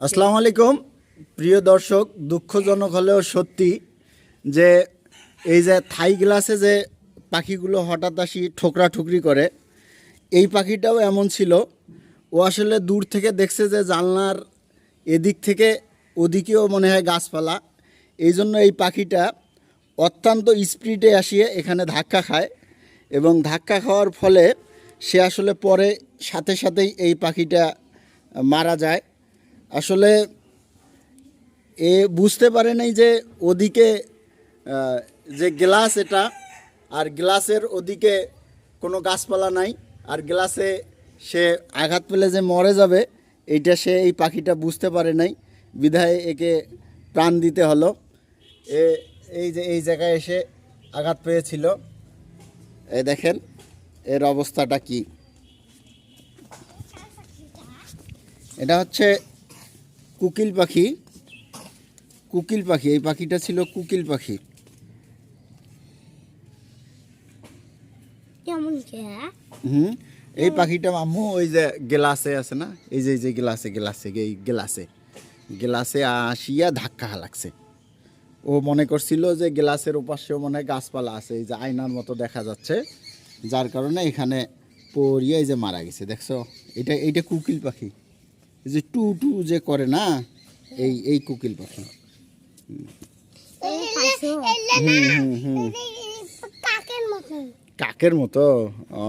আসসালামু আলাইকুম। প্রিয় দর্শক, দুঃখজনক হলেও সত্যি যে এই যে থাই গ্লাসে যে পাখিগুলো হঠাৎ আসি ঠোকরা ঠুকরি করে, এই পাখিটাও এমন ছিল। ও আসলে দূর থেকে দেখছে যে জানলার এদিক থেকে ওদিকেও মনে হয় গাছপালা। এই জন্য এই পাখিটা অত্যন্ত স্পিডে আসিয়ে এখানে ধাক্কা খায় এবং ধাক্কা খাওয়ার ফলে সে আসলে পরে সাথে সাথেই এই পাখিটা মারা যায়। আসলে এ বুঝতে পারে নাই যে ওদিকে যে গ্লাস এটা, আর গ্লাসের ওদিকে কোনো গাছপালা নাই, আর গ্লাসে সে আঘাত পেলে যে মরে যাবে, এইটা সে, এই পাখিটা বুঝতে পারে নাই। বিধায় একে প্রাণ দিতে হলো। এ, এই যে, এই জায়গায় এসে আঘাত পেয়েছিল। এই দেখেন, এর অবস্থাটা কি? এটা হচ্ছে কুকিল পাখি কুকিল পাখি এই পাখিটা ছিল কুকিল পাখি। হুম? এই পাখিটা আম্মু ওই যে গ্লাসে আছে না? এই যে এই যে গ্লাসে গ্লাসে এই গ্লাসে। গেলাসে আসিয়া ধাক্কা লাগছে। ও মনে করছিল যে গ্লাসের ওপাশেও মনে হয় গাছপালা আছে এই যে আয়নার মতো দেখা যাচ্ছে। যার কারণে এখানে পড়িয়ে এই যে মারা গেছে দেখছ? এটা এইটা কুকিল পাখি। যে টু টু যে করে না এই এই কোকিল পাখি। হুম হুম হুম। কাকের কাকের মতো ও।